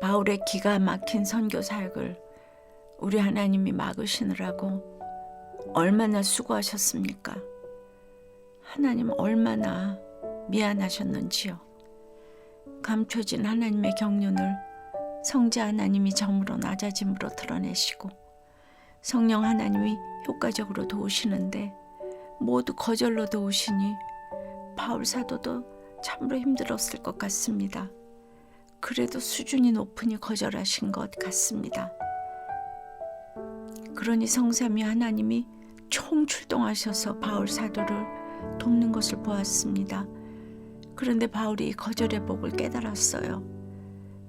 바울의 기가 막힌 선교 사역을 우리 하나님이 막으시느라고 얼마나 수고하셨습니까? 하나님 얼마나 미안하셨는지요. 감춰진 하나님의 경륜을 성자 하나님이 점으로 낮아짐으로 드러내시고 성령 하나님이 효과적으로 도우시는데 모두 거절로 도우시니 바울 사도도 참으로 힘들었을 것 같습니다. 그래도 수준이 높으니 거절하신 것 같습니다. 그러니 성삼위 하나님이 총출동하셔서 바울 사도를 돕는 것을 보았습니다. 그런데 바울이 이 거절의 복을 깨달았어요.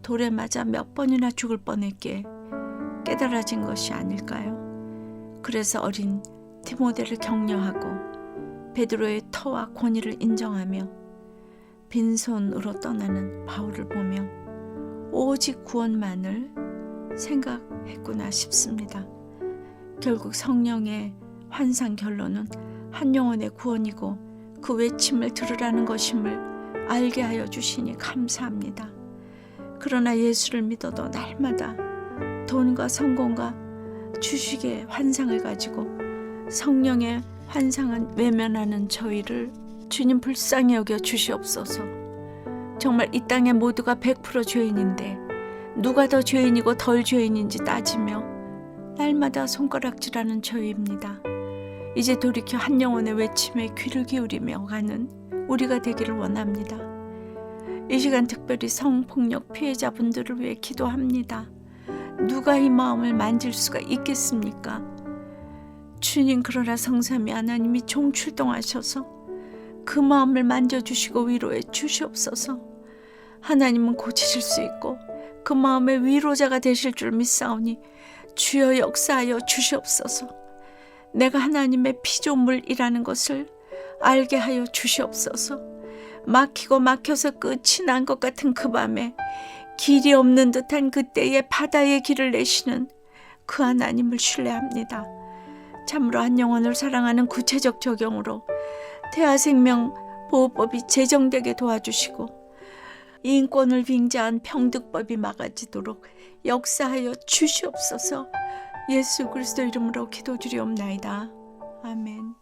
돌에 맞아 몇 번이나 죽을 뻔했기에 깨달아진 것이 아닐까요? 그래서 어린 디모데를 격려하고 베드로의 터와 권위를 인정하며 빈손으로 떠나는 바울을 보며 오직 구원만을 생각했구나 싶습니다. 결국 성령의 환상 결론은 한 영혼의 구원이고 그 외침을 들으라는 것임을 알게 하여 주시니 감사합니다. 그러나 예수를 믿어도 날마다 돈과 성공과 주식의 환상을 가지고 성령의 환상은 외면하는 저희를 주님 불쌍히 여겨 주시옵소서. 정말 이 땅에 모두가 100% 죄인인데 누가 더 죄인이고 덜 죄인인지 따지며 날마다 손가락질하는 저희입니다. 이제 돌이켜 한 영혼의 외침에 귀를 기울이며 가는 우리가 되기를 원합니다. 이 시간 특별히 성폭력 피해자분들을 위해 기도합니다. 누가 이 마음을 만질 수가 있겠습니까? 주님 그러나 성삼이 하나님이 종 출동하셔서 그 마음을 만져주시고 위로해 주시옵소서. 하나님은 고치실 수 있고 그 마음의 위로자가 되실 줄 믿사오니 주여 역사하여 주시옵소서. 내가 하나님의 피조물이라는 것을 알게 하여 주시옵소서. 막히고 막혀서 끝이 난 것 같은 그 밤에 길이 없는 듯한 그때에 바다의 길을 내시는 그 하나님을 신뢰합니다. 참으로 한 영혼을 사랑하는 구체적 적용으로 태아생명 보호법이 제정되게 도와주시고 인권을 빙자한 평등법이 막아지도록 역사하여 주시옵소서 예수 그리스도 이름으로 기도드리옵나이다. 아멘.